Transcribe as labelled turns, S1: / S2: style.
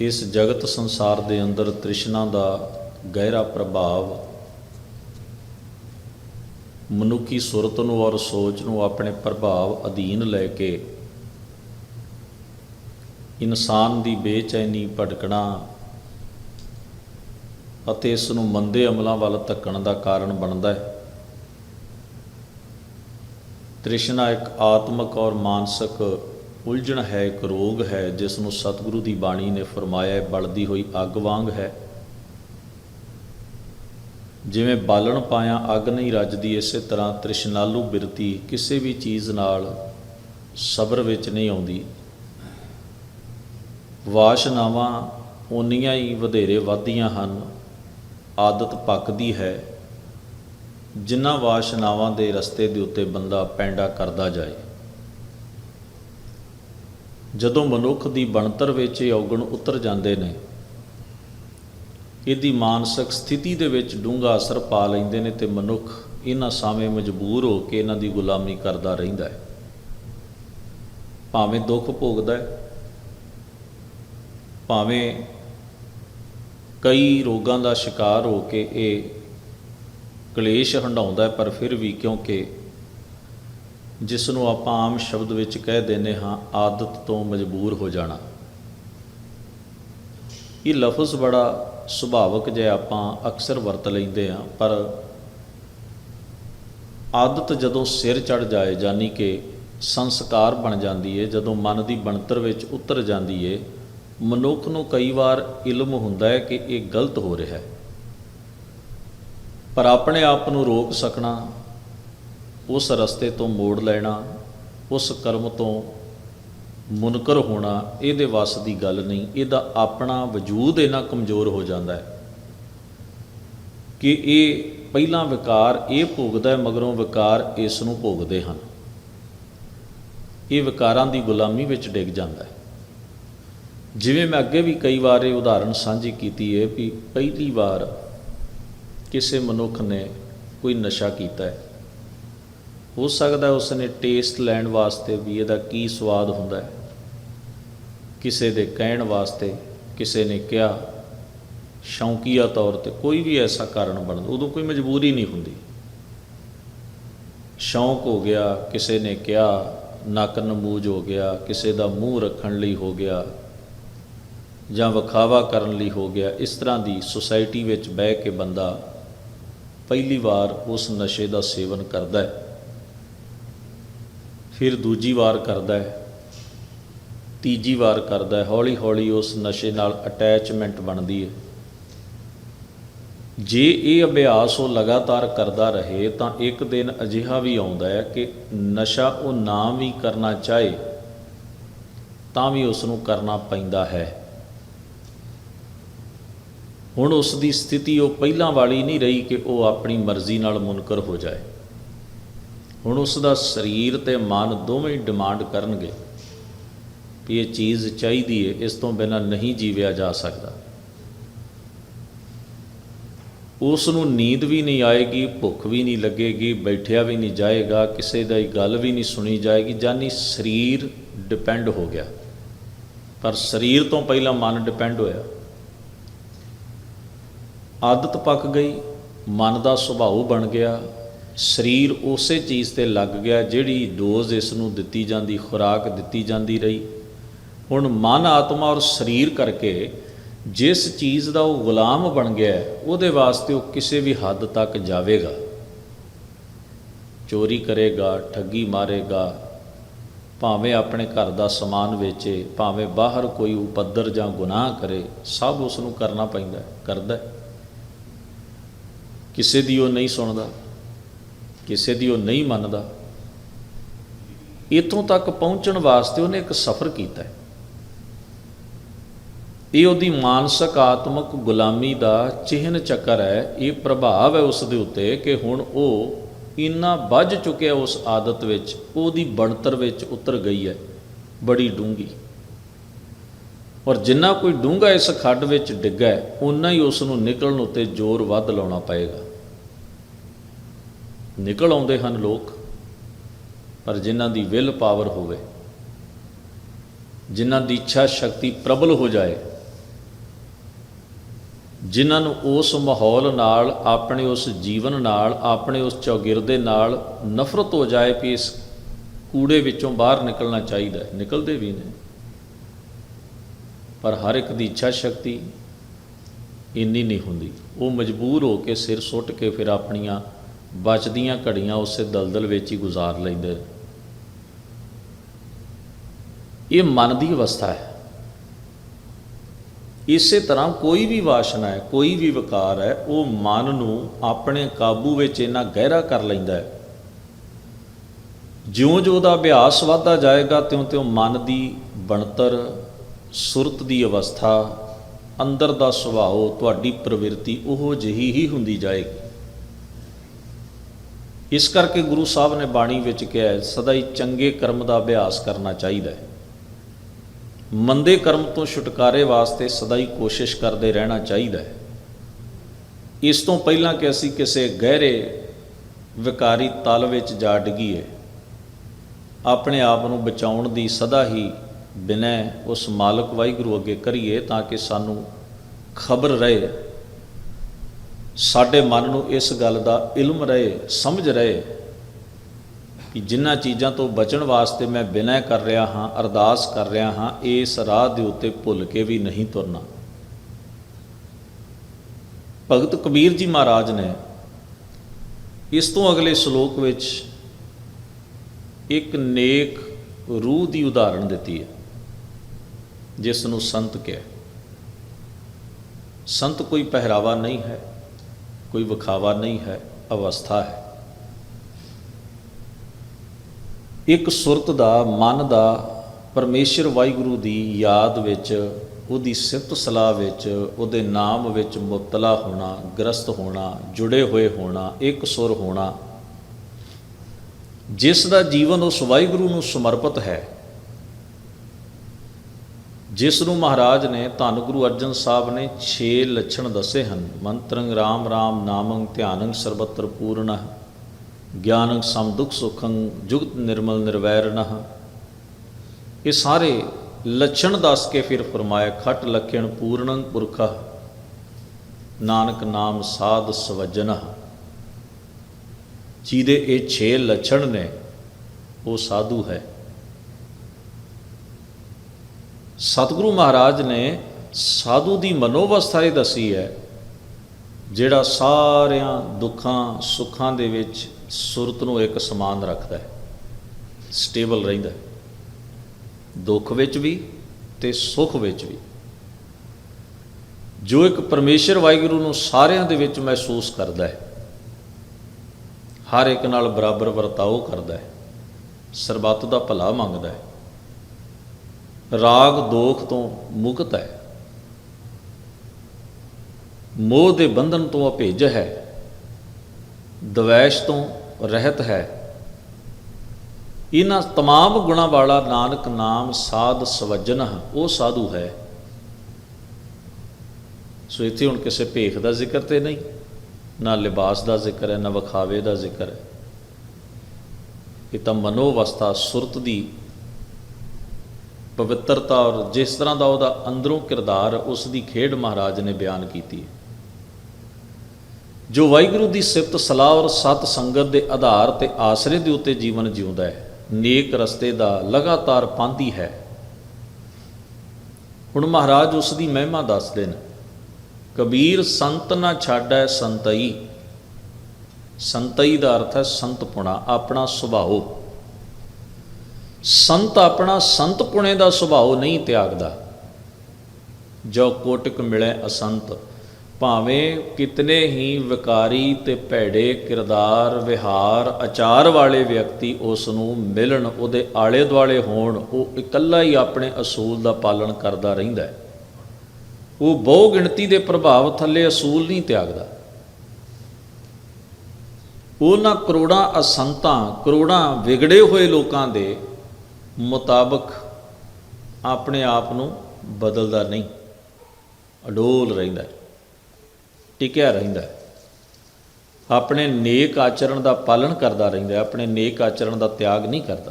S1: ਇਸ ਜਗਤ ਸੰਸਾਰ ਦੇ ਅੰਦਰ ਤ੍ਰਿਸ਼ਨਾ ਦਾ ਗਹਿਰਾ ਪ੍ਰਭਾਵ ਮਨੁੱਖੀ ਸੁਰਤ ਨੂੰ ਔਰ ਸੋਚ ਨੂੰ ਆਪਣੇ ਪ੍ਰਭਾਵ ਅਧੀਨ ਲੈ ਕੇ ਇਨਸਾਨ ਦੀ ਬੇਚੈਨੀ ਭਟਕਣਾ ਅਤੇ ਇਸ ਨੂੰ ਮੰਦੇ ਅਮਲਾਂ ਵੱਲ ਧੱਕਣ ਦਾ ਕਾਰਨ ਬਣਦਾ ਹੈ। ਤ੍ਰਿਸ਼ਨਾ ਇੱਕ ਆਤਮਿਕ ਔਰ ਮਾਨਸਿਕ ਉਲਝਣ ਹੈ ਇੱਕ ਰੋਗ ਹੈ, ਜਿਸ ਨੂੰ ਸਤਿਗੁਰੂ ਦੀ ਬਾਣੀ ਨੇ ਫਰਮਾਇਆ ਬਲਦੀ ਹੋਈ ਅੱਗ ਵਾਂਗ ਹੈ। ਜਿਵੇਂ ਬਾਲਣ ਪਾਇਆ ਅੱਗ ਨਹੀਂ ਰੱਜਦੀ, ਇਸੇ ਤਰ੍ਹਾਂ ਤ੍ਰਿਸ਼ਨਾਲੂ ਬਿਰਤੀ ਕਿਸੇ ਵੀ ਚੀਜ਼ ਨਾਲ ਸਬਰ ਵਿੱਚ ਨਹੀਂ ਆਉਂਦੀ। ਵਾਸ਼ਨਾਵਾਂ ਉਨੀਆਂ ਹੀ ਵਧੇਰੇ ਵੱਧਦੀਆਂ ਹਨ, ਆਦਤ ਪੱਕਦੀ ਹੈ। ਜਿਨ੍ਹਾਂ ਵਾਸ਼ਨਾਵਾਂ ਦੇ ਰਸਤੇ ਦੇ ਉੱਤੇ ਬੰਦਾ ਪੈਂਡਾ ਕਰਦਾ ਜਾਏ। ਜਦੋਂ ਮਨੁੱਖ ਦੀ ਬਣਤਰ ਵਿੱਚ ਇਹ ਔਗਣ ਉਤਰ ਜਾਂਦੇ ਨੇ, ਇਹਦੀ ਮਾਨਸਿਕ ਸਥਿਤੀ ਦੇ ਵਿੱਚ ਡੂੰਘਾ ਅਸਰ ਪਾ ਲੈਂਦੇ ਨੇ ਤੇ ਮਨੁੱਖ ਇਹਨਾਂ ਸਾਵੇਂ ਮਜਬੂਰ ਹੋ ਕੇ ਇਹਨਾਂ ਦੀ ਗੁਲਾਮੀ ਕਰਦਾ ਰਹਿੰਦਾ ਹੈ। ਭਾਵੇਂ ਦੁੱਖ ਭੋਗਦਾ ਹੈ, ਭਾਵੇਂ ਕਈ ਰੋਗਾਂ ਦਾ ਸ਼ਿਕਾਰ ਹੋ ਕੇ ਇਹ ਕਲੇਸ਼ ਹੰਡਾਉਂਦਾ ਪਰ ਫਿਰ ਵੀ ਕਿਉਂਕਿ ਜਿਸ ਨੂੰ ਆਪਾਂ ਆਮ ਸ਼ਬਦ ਵਿੱਚ ਕਹਿ ਦਿੰਦੇ ਹਾਂ, ਆਦਤ ਤੋਂ ਮਜਬੂਰ ਹੋ ਜਾਣਾ। ਇਹ ਲਫ਼ਜ਼ ਬੜਾ ਸੁਭਾਵਕ ਜੇ ਆਪਾਂ ਅਕਸਰ ਵਰਤ ਲੈਂਦੇ ਹਾਂ, ਪਰ ਆਦਤ ਜਦੋਂ ਸਿਰ ਚੜ ਜਾਏ ਜਾਨੀ ਕਿ ਸੰਸਕਾਰ ਬਣ ਜਾਂਦੀ ਹੈ ਜਦੋਂ ਮਨ ਦੀ ਬਣਤਰ ਵਿੱਚ ਉਤਰ ਜਾਂਦੀ ਹੈ ਮਨੁੱਖ ਨੂੰ ਕਈ ਵਾਰ ਇਲਮ ਹੁੰਦਾ ਹੈ ਕਿ ਇਹ ਗਲਤ ਹੋ ਰਿਹਾ ਹੈ। ਪਰ ਆਪਣੇ ਆਪ ਨੂੰ ਰੋਕ ਸਕਣਾ ਉਸ ਰਸਤੇ ਤੋਂ ਮੋੜ ਲੈਣਾ, ਉਸ ਕਰਮ ਤੋਂ ਮੁਨਕਰ ਹੋਣਾ, ਇਹਦੇ ਵੱਸ ਦੀ ਗੱਲ ਨਹੀਂ। ਇਹਦਾ ਆਪਣਾ ਵਜੂਦ ਇਹਨਾਂ ਕਮਜ਼ੋਰ ਹੋ ਜਾਂਦਾ ਹੈ। ਕਿ ਇਹ ਪਹਿਲਾਂ ਵਿਕਾਰ, ਇਹ ਭੋਗਦਾ ਹੈ, ਮਗਰੋਂ ਵਿਕਾਰ ਇਸ ਨੂੰ ਭੋਗਦੇ ਹਨ। ਇਹ ਵਿਕਾਰਾਂ ਦੀ ਗੁਲਾਮੀ ਵਿੱਚ ਡਿੱਗ ਜਾਂਦਾ ਹੈ। ਜਿਵੇਂ ਮੈਂ ਅੱਗੇ ਵੀ ਕਈ ਵਾਰ ਇਹ ਉਦਾਹਰਣ ਸਾਂਝੀ ਕੀਤੀ ਹੈ ਵੀ ਪਹਿਲੀ ਵਾਰ ਕਿਸੇ ਮਨੁੱਖ ਨੇ ਕੋਈ ਨਸ਼ਾ ਕੀਤਾ ਹੈ। ਹੋ ਸਕਦਾ ਹੈ ਉਸ ਨੇ ਟੇਸਟ ਲੈਣ ਵਾਸਤੇ ਵੀ ਇਹਦਾ ਕੀ ਸਵਾਦ ਹੁੰਦਾ ਹੈ। ਕਿਸੇ ਦੇ ਕਹਿਣ ਵਾਸਤੇ, ਕਿਸੇ ਨੇ ਕਿਹਾ, ਸ਼ੌਂਕੀਆ ਤੌਰ ਤੇ ਕੋਈ ਵੀ ਐਸਾ ਕਾਰਨ ਬਣਦਾ, ਉਦੋਂ ਕੋਈ ਮਜਬੂਰੀ ਨਹੀਂ ਹੁੰਦੀ। ਸ਼ੌਂਕ ਹੋ ਗਿਆ, ਕਿਸੇ ਨੇ ਕਿਹਾ, ਨੱਕ ਨਮੂਜ ਹੋ ਗਿਆ, ਕਿਸੇ ਦਾ ਮੂੰਹ ਰੱਖਣ ਲਈ ਹੋ ਗਿਆ, ਜਾਂ ਵਿਖਾਵਾ ਕਰਨ ਲਈ ਹੋ ਗਿਆ, ਇਸ ਤਰ੍ਹਾਂ ਦੀ ਸੁਸਾਇਟੀ ਵਿੱਚ ਬਹਿ ਕੇ ਬੰਦਾ ਪਹਿਲੀ ਵਾਰ ਉਸ ਨਸ਼ੇ ਦਾ ਸੇਵਨ ਕਰਦਾ ਹੈ। ਫਿਰ ਦੂਜੀ ਵਾਰ ਕਰਦਾ ਹੈ। ਤੀਜੀ ਵਾਰ ਕਰਦਾ ਹੈ। ਹੌਲੀ ਹੌਲੀ ਉਸ ਨਸ਼ੇ ਨਾਲ ਅਟੈਚਮੈਂਟ ਬਣਦੀ ਹੈ। ਜੇ ਇਹ ਅਭਿਆਸ ਉਹ ਲਗਾਤਾਰ ਕਰਦਾ ਰਹੇ ਤਾਂ ਇੱਕ ਦਿਨ ਅਜਿਹਾ ਵੀ ਆਉਂਦਾ ਹੈ ਕਿ ਨਸ਼ਾ ਉਹ ਨਾ ਵੀ ਕਰਨਾ ਚਾਹੇ, ਤਾਂ ਵੀ ਉਸ ਨੂੰ ਕਰਨਾ ਪੈਂਦਾ ਹੈ। ਹੁਣ ਉਸ ਦੀ ਸਥਿਤੀ ਉਹ ਪਹਿਲਾਂ ਵਾਲੀ ਨਹੀਂ ਰਹੀ ਕਿ ਉਹ ਆਪਣੀ ਮਰਜ਼ੀ ਨਾਲ ਮੁਨਕਰ ਹੋ ਜਾਏ। ਹੁਣ ਉਸ ਦਾ ਸਰੀਰ ਤੇ ਮਨ ਦੋਵੇਂ ਡਿਮਾਂਡ ਕਰਨਗੇ ਵੀ ਇਹ ਚੀਜ਼ ਚਾਹੀਦੀ ਹੈ ਇਸ ਤੋਂ ਬਿਨਾਂ ਨਹੀਂ ਜੀਵਿਆ ਜਾ ਸਕਦਾ। ਉਸ ਨੂੰ ਨੀਂਦ ਵੀ ਨਹੀਂ ਆਏਗੀ, ਭੁੱਖ ਵੀ ਨਹੀਂ ਲੱਗੇਗੀ, ਬੈਠਿਆ ਵੀ ਨਹੀਂ ਜਾਏਗਾ, ਕਿਸੇ ਦਾ ਗੱਲ ਵੀ ਨਹੀਂ ਸੁਣੀ ਜਾਏਗੀ, ਜਾਨੀ ਸਰੀਰ ਡਿਪੈਂਡ ਹੋ ਗਿਆ। ਪਰ ਸਰੀਰ ਤੋਂ ਪਹਿਲਾਂ ਮਨ ਡਿਪੈਂਡ ਹੋਇਆ। ਆਦਤ ਪੱਕ ਗਈ, ਮਨ ਦਾ ਸੁਭਾਅ ਬਣ ਗਿਆ ਸਰੀਰ ਉਸੇ ਚੀਜ਼ ਤੇ ਲੱਗ ਗਿਆ ਜਿਹੜੀ ਡੋਜ਼ ਇਸ ਨੂੰ ਦਿੱਤੀ ਜਾਂਦੀ, ਖੁਰਾਕ ਦਿੱਤੀ ਜਾਂਦੀ ਰਹੀ। ਹੁਣ ਮਨ, ਆਤਮਾ ਔਰ ਸਰੀਰ ਕਰਕੇ ਜਿਸ ਚੀਜ਼ ਦਾ ਉਹ ਗੁਲਾਮ ਬਣ ਗਿਆ, ਉਹਦੇ ਵਾਸਤੇ ਉਹ ਕਿਸੇ ਵੀ ਹੱਦ ਤੱਕ ਜਾਵੇਗਾ। ਚੋਰੀ ਕਰੇਗਾ, ਠੱਗੀ ਮਾਰੇਗਾ, ਭਾਵੇਂ ਆਪਣੇ ਘਰ ਦਾ ਸਮਾਨ ਵੇਚੇ, ਭਾਵੇਂ ਬਾਹਰ ਕੋਈ ਉਪੱਦਰ ਜਾਂ ਗੁਨਾਹ ਕਰੇ, ਸਭ ਉਸ ਨੂੰ ਕਰਨਾ ਪੈਂਦਾ, ਕਰਦਾ ਕਿਸੇ ਦੀ ਉਹ ਨਹੀਂ ਸੁਣਦਾ। ਕਿਸੇ ਦੀ ਉਹ ਨਹੀਂ ਮੰਨਦਾ, ਇਥੋਂ ਤੱਕ ਪਹੁੰਚਣ ਵਾਸਤੇ ਉਹਨੇ ਇੱਕ ਸਫ਼ਰ ਕੀਤਾ ਹੈ। ਇਹ ਉਹਦੀ ਮਾਨਸਿਕ ਆਤਮਿਕ ਗੁਲਾਮੀ ਦਾ ਚਿਹਨ ਚੱਕਰ ਹੈ। ਇਹ ਪ੍ਰਭਾਵ ਹੈ ਉਸ ਦੇ ਉੱਤੇ ਕਿ ਹੁਣ ਉਹ ਇੰਨਾ ਵੱਜ ਚੁੱਕਿਆ ਉਸ ਆਦਤ ਵਿੱਚ, ਉਹਦੀ ਬਣਤਰ ਵਿੱਚ ਉਤਰ ਗਈ ਹੈ, ਬੜੀ ਡੂੰਗੀ ਔਰ ਜਿੰਨਾ ਕੋਈ ਡੂੰਘਾ ਇਸ ਖੱਡ ਵਿੱਚ ਡਿੱਗਾ ਹੈ ਉਨਾ ਹੀ ਉਸ ਨੂੰ ਨਿਕਲਣ ਉੱਤੇ ਜ਼ੋਰ ਵੱਧ ਲਾਉਣਾ ਪਏਗਾ। ਨਿਕਲ ਆਉਂਦੇ ਹਨ ਲੋਕ, ਪਰ ਜਿਨ੍ਹਾਂ ਦੀ ਵਿਲ ਪਾਵਰ ਹੋਵੇ, ਜਿਨ੍ਹਾਂ ਦੀ ਇੱਛਾ ਸ਼ਕਤੀ ਪ੍ਰਬਲ ਹੋ ਜਾਏ, ਜਿਨ੍ਹਾਂ ਨੂੰ ਉਸ ਮਾਹੌਲ ਨਾਲ, ਆਪਣੇ ਉਸ ਜੀਵਨ ਨਾਲ, ਆਪਣੇ ਉਸ ਚੌਗਿਰਦੇ ਨਾਲ ਨਫ਼ਰਤ ਹੋ ਜਾਏ ਵੀ ਇਸ ਕੂੜੇ ਵਿੱਚੋਂ ਬਾਹਰ ਨਿਕਲਣਾ ਚਾਹੀਦਾ ਨਿਕਲਦੇ ਵੀ ਨੇ। ਪਰ ਹਰ ਇੱਕ ਦੀ ਇੱਛਾ ਸ਼ਕਤੀ ਇੰਨੀ ਨਹੀਂ ਹੁੰਦੀ। ਉਹ ਮਜਬੂਰ ਹੋ ਕੇ ਸਿਰ ਸੁੱਟ ਕੇ ਫਿਰ ਆਪਣੀਆਂ ਬਚਦੀਆਂ ਘੜੀਆਂ ਉਸੇ ਦਲਦਲ ਵਿੱਚ ਹੀ ਗੁਜ਼ਾਰ ਲੈਂਦੇ ਇਹ ਮਨ ਦੀ ਅਵਸਥਾ ਹੈ। ਇਸੇ ਤਰ੍ਹਾਂ ਕੋਈ ਵੀ ਵਾਸ਼ਨਾ ਹੈ, ਕੋਈ ਵੀ ਵਿਕਾਰ ਹੈ, ਉਹ ਮਨ ਨੂੰ ਆਪਣੇ ਕਾਬੂ ਵਿੱਚ ਇੰਨਾ ਗਹਿਰਾ ਕਰ ਲੈਂਦਾ ਹੈ। ਜਿਉਂ-ਜਿਉਂ ਉਹਦਾ ਅਭਿਆਸ ਵਧਦਾ ਜਾਏਗਾ, ਤਿਉਂ-ਤਿਉਂ ਮਨ ਦੀ ਬਣਤਰ, ਸੁਰਤ ਦੀ ਅਵਸਥਾ, ਅੰਦਰ ਦਾ ਸੁਭਾਅ, ਤੁਹਾਡੀ ਪ੍ਰਵਿਰਤੀ ਉਹ ਜਿਹੀ ਹੀ ਹੁੰਦੀ ਜਾਏਗੀ। ਇਸ ਕਰਕੇ ਗੁਰੂ ਸਾਹਿਬ ਨੇ ਬਾਣੀ ਵਿੱਚ ਕਿਹਾ ਸਦਾ ਹੀ ਚੰਗੇ ਕਰਮ ਦਾ ਅਭਿਆਸ ਕਰਨਾ ਚਾਹੀਦਾ ਹੈ। ਮੰਦੇ ਕਰਮ ਤੋਂ ਛੁਟਕਾਰੇ ਵਾਸਤੇ ਸਦਾ ਹੀ ਕੋਸ਼ਿਸ਼ ਕਰਦੇ ਰਹਿਣਾ ਚਾਹੀਦਾ ਹੈ। ਇਸ ਤੋਂ ਪਹਿਲਾਂ ਕਿ ਅਸੀਂ ਕਿਸੇ ਗਹਿਰੇ ਵਿਕਾਰੀ ਤਲ ਵਿੱਚ ਜਾ ਡਗੀਏ, ਆਪਣੇ ਆਪ ਨੂੰ ਬਚਾਉਣ ਦੀ ਸਦਾ ਹੀ ਬਿਨੈ ਉਸ ਮਾਲਕ ਵਾਹਿਗੁਰੂ ਅੱਗੇ ਕਰੀਏ ਤਾਂ ਕਿ ਸਾਨੂੰ ਖਬਰ ਰਹੇ ਸਾਡੇ ਮਨ ਨੂੰ ਇਸ ਗੱਲ ਦਾ ਇਲਮ ਰਹੇ, ਸਮਝ ਰਹੇ ਕਿ ਜਿਨ੍ਹਾਂ ਚੀਜ਼ਾਂ ਤੋਂ ਬਚਣ ਵਾਸਤੇ ਮੈਂ ਬਿਨੈ ਕਰ ਰਿਹਾ ਹਾਂ, ਅਰਦਾਸ ਕਰ ਰਿਹਾ ਹਾਂ, ਇਸ ਰਾਹ ਦੇ ਉੱਤੇ ਭੁੱਲ ਕੇ ਵੀ ਨਹੀਂ ਤੁਰਨਾ। ਭਗਤ ਕਬੀਰ ਜੀ ਮਹਾਰਾਜ ਨੇ ਇਸ ਤੋਂ ਅਗਲੇ ਸ਼ਲੋਕ ਵਿੱਚ ਇੱਕ ਨੇਕ ਰੂਹ ਦੀ ਉਦਾਹਰਣ ਦਿੱਤੀ ਹੈ ਜਿਸ ਨੂੰ ਸੰਤ ਕਿਹਾ। ਸੰਤ ਕੋਈ ਪਹਿਰਾਵਾ ਨਹੀਂ ਹੈ। ਕੋਈ ਵਿਖਾਵਾ ਨਹੀਂ ਹੈ, ਅਵਸਥਾ ਹੈ। ਇੱਕ ਸੁਰਤ ਦਾ, ਮਨ ਦਾ ਪਰਮੇਸ਼ਰ ਵਾਹਿਗੁਰੂ ਦੀ ਯਾਦ ਵਿੱਚ, ਉਹਦੀ ਸਿਫਤ ਸਲਾਹ ਵਿੱਚ, ਉਹਦੇ ਨਾਮ ਵਿੱਚ ਮੁਬਤਲਾ ਹੋਣਾ, ਗ੍ਰਸਤ ਹੋਣਾ, ਜੁੜੇ ਹੋਏ ਹੋਣਾ, ਇੱਕ ਸੁਰ ਹੋਣਾ, ਜਿਸ ਦਾ ਜੀਵਨ ਉਸ ਵਾਹਿਗੁਰੂ ਨੂੰ ਸਮਰਪਿਤ ਹੈ। ਜਿਸ ਨੂੰ ਮਹਾਰਾਜ ਨੇ ਧੰਨ ਗੁਰੂ ਅਰਜਨ ਸਾਹਿਬ ਨੇ 6 ਲੱਛਣ ਦੱਸੇ ਹਨ। ਮੰਤਰੰ, ਰਾਮ ਰਾਮ ਨਾਮੰ, ਧਿਆਨੰ ਸਰਬਤਰ ਪੂਰਣ ਗਿਆਨੰ ਸਮ ਦੁਖ ਸੁਖੰ, ਜੁਗਤ ਨਿਰਮਲ ਨਿਰਵੈਰਨਹ। ਇਹ ਸਾਰੇ ਲੱਛਣ ਦੱਸ ਕੇ ਫਿਰ ਫਰਮਾਇਆ, ਖਟ ਲਖਣ ਪੂਰਣੰ ਪੁਰਖਾ ਨਾਨਕ ਨਾਮ ਸਾਧ ਸਵਜਨਹ। ਜਿਹਦੇ ਇਹ 6 ਲੱਛਣ ਨੇ, ਉਹ ਸਾਧੂ ਹੈ। ਸਤਿਗੁਰੂ ਮਹਾਰਾਜ ਨੇ ਸਾਧੂ ਦੀ ਮਨੋਵਸਥਾ ਇਹ ਦੱਸੀ ਹੈ, ਜਿਹੜਾ ਸਾਰਿਆਂ ਦੁੱਖਾਂ, ਸੁੱਖਾਂ ਦੇ ਵਿੱਚ ਸੁਰਤ ਨੂੰ ਇੱਕ ਸਮਾਨ ਰੱਖਦਾ ਹੈ ਸਟੇਬਲ ਰਹਿੰਦਾ ਦੁੱਖ ਵਿੱਚ ਵੀ ਤੇ ਸੁੱਖ ਵਿੱਚ ਵੀ। ਜੋ ਇੱਕ ਪਰਮੇਸ਼ਰ ਵਾਹਿਗੁਰੂ ਨੂੰ ਸਾਰਿਆਂ ਦੇ ਵਿੱਚ ਮਹਿਸੂਸ ਕਰਦਾ ਹੈ, ਹਰ ਇੱਕ ਨਾਲ ਬਰਾਬਰ ਵਰਤਾਓ ਕਰਦਾ ਹੈ, ਸਰਬੱਤ ਦਾ ਭਲਾ ਮੰਗਦਾ ਹੈ। ਰਾਗ ਦੋਖ ਤੋਂ ਮੁਕਤ ਹੈ ਮੋਹ ਦੇ ਬੰਧਨ ਤੋਂ ਅਭਿੱਜ ਹੈ ਦਵੈਸ਼ ਤੋਂ ਰਹਿਤ ਹੈ ਇਹਨਾਂ तमाम ਗੁਣਾ ਵਾਲਾ ਨਾਨਕ ਨਾਮ ਸਾਧ ਸਵਜਨ ਉਹ ਸਾਧੂ ਹੈ ਸੋ ਇੱਥੇ ਹੁਣ ਕਿਸੇ ਭੇਖ ਦਾ ਜ਼ਿਕਰ ਤੇ ਨਹੀਂ ਨਾ ਲਿਬਾਸ ਦਾ ਜ਼ਿਕਰ ਹੈ ਨਾ ਵਿਖਾਵੇ ਦਾ ਜ਼ਿਕਰ ਹੈ ਇਹ ਤਾਂ ਮਨੋਵਸਥਾ ਸੁਰਤ ਦੀ ਪਵਿੱਤਰਤਾ ਔਰ ਜਿਸ ਤਰ੍ਹਾਂ ਦਾ ਉਹਦਾ ਅੰਦਰੋਂ ਕਿਰਦਾਰ, ਉਸ ਦੀ ਖੇਡ ਮਹਾਰਾਜ ਨੇ ਬਿਆਨ ਕੀਤੀ ਹੈ। ਜੋ ਵਾਹਿਗੁਰੂ ਦੀ ਸਿਫਤ, ਸਲਾਹ ਔਰ ਸਤ ਸੰਗਤ ਦੇ ਆਧਾਰ ਤੇ ਆਸਰੇ ਦੇ ਉੱਤੇ ਜੀਵਨ ਜਿਉਂਦਾ ਹੈ, ਨੇਕ ਰਸਤੇ ਦਾ ਲਗਾਤਾਰ ਪਾਂਦੀ ਹੈ। ਹੁਣ ਮਹਾਰਾਜ ਉਸ ਦੀ ਮਹਿਮਾ ਦੱਸਦੇ ਨੇ, ਕਬੀਰ ਸੰਤ ਨਾ ਛਾੜੈ ਸੰਤਈ। ਸੰਤਈ ਦਾ ਅਰਥ ਹੈ ਸੰਤਪੁਣਾ ਆਪਣਾ ਸੁਭਾਅ ਸੰਤ ਆਪਣਾ ਸੰਤ ਪੁਣੇ ਦਾ ਸੁਭਾਅ ਨਹੀਂ ਤਿਆਗਦਾ। ਜੋ ਕੋਟਕ ਮਿਲੇ ਅਸੰਤ, ਭਾਵੇਂ ਕਿਤਨੇ ਹੀ ਵਿਕਾਰੀ ਤੇ ਭੈੜੇ ਕਿਰਦਾਰ, ਵਿਹਾਰ, ਆਚਾਰ ਵਾਲੇ ਵਿਅਕਤੀ ਉਸ ਨੂੰ ਮਿਲਣ, ਉਹਦੇ ਆਲੇ ਦੁਆਲੇ ਹੋਣ, ਉਹ ਇਕੱਲਾ ਹੀ ਆਪਣੇ ਅਸੂਲ ਦਾ ਪਾਲਣ ਕਰਦਾ ਰਹਿੰਦਾ ਹੈ। ਉਹ ਬਹੁ ਗਿਣਤੀ ਦੇ ਪ੍ਰਭਾਵ ਥੱਲੇ ਅਸੂਲ ਨਹੀਂ ਤਿਆਗਦਾ। ਉਹਨਾਂ ਕਰੋੜਾਂ ਅਸੰਤਾਂ, ਕਰੋੜਾਂ ਵਿਗੜੇ ਹੋਏ ਲੋਕਾਂ ਦੇ ਮੁਤਾਬਕ ਆਪਣੇ ਆਪ ਨੂੰ ਬਦਲਦਾ ਨਹੀਂ। ਅਡੋਲ ਰਹਿੰਦਾ ਟਿਕਿਆ ਰਹਿੰਦਾ ਆਪਣੇ ਨੇਕ ਆਚਰਣ ਦਾ ਪਾਲਣ ਕਰਦਾ ਰਹਿੰਦਾ ਆਪਣੇ ਨੇਕ ਆਚਰਣ ਦਾ ਤਿਆਗ ਨਹੀਂ ਕਰਦਾ।